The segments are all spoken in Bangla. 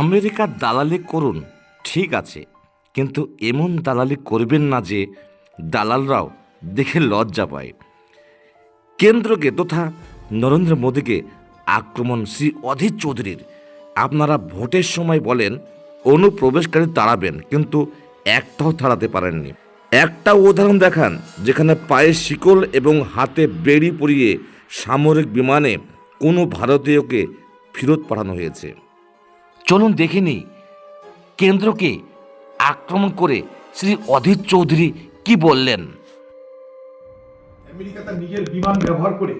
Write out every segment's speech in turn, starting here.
আমেরিকার দালালি করুন, ঠিক আছে, কিন্তু এমন দালালি করবেন না যে দালালরাও দেখে লজ্জা পায়। কেন্দ্রকে তথা নরেন্দ্র মোদীকে আক্রমণ শ্রী অধীর চৌধুরীর। আপনারা ভোটের সময় বলেন, অনুপ্রবেশকারী তাড়াবেন কিন্তু একটাও তাড়াতে পারেননি। একটা উদাহরণ দেখান, যেখানে পায়ে শিকল এবং হাতে বেড়ি পরিয়ে সামরিক বিমানে কোনো ভারতীয়কে ফেরত পাঠানো হয়েছে। চলুন দেখে নিই কেন্দ্রকে আক্রমণ করে শ্রী অধীর চৌধুরী কি বললেন। আমেরিকা তার নিজের বিমান ব্যবহার করে,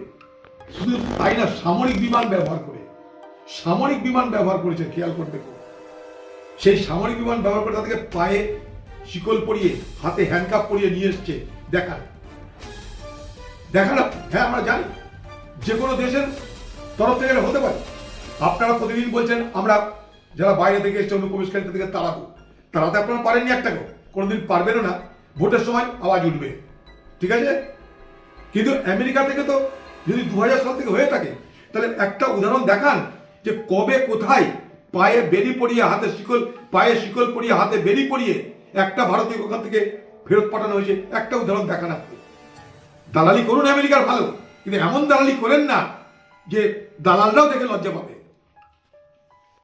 শুধু তাই না, সামরিক বিমান ব্যবহার করে, সামরিক বিমান ব্যবহার করেছে, খেয়াল করে দেখো সেই সামরিক বিমান ব্যবহার করে তাদেরকে পায়ে শিকল পরিয়ে, হাতে হ্যান্ডকাপ পরিয়ে নিয়ে এসছে, দেখান। দেখান। হ্যাঁ আমরা জানি। যে কোনো দেশের তরফ থেকে হতে পারে। আপনারা প্রতিদিন বলছেন, আমরা যারা বাইরে থেকে এসছে অনুপ্রবেশকারী তাদেরকে তাড়াবো। তাড়াতে আপনারা পারেননি একটাকেও কোনোদিন পারবেনও না। ভোটের সময় আওয়াজ উঠবে। ঠিক আছে? কিন্তু আমেরিকা থেকে তো যদি দু হাজার সাল থেকে হয়ে থাকে, তাহলে একটা উদাহরণ দেখান যে কবে, কোথায় পায়ে বেরি পরিয়ে হাতে শিকল, পায়ে শিকল পরিয়ে হাতে বেরি পরিয়ে একটা ভারতীয় ওখান থেকে ফেরত পাঠানো হয়েছে। একটা উদাহরণ দেখান আপনি। দালালি করুন আমেরিকার ভালো। কিন্তু এমন দালালি করেন না যে দালালরাও দেখে লজ্জা পাবে।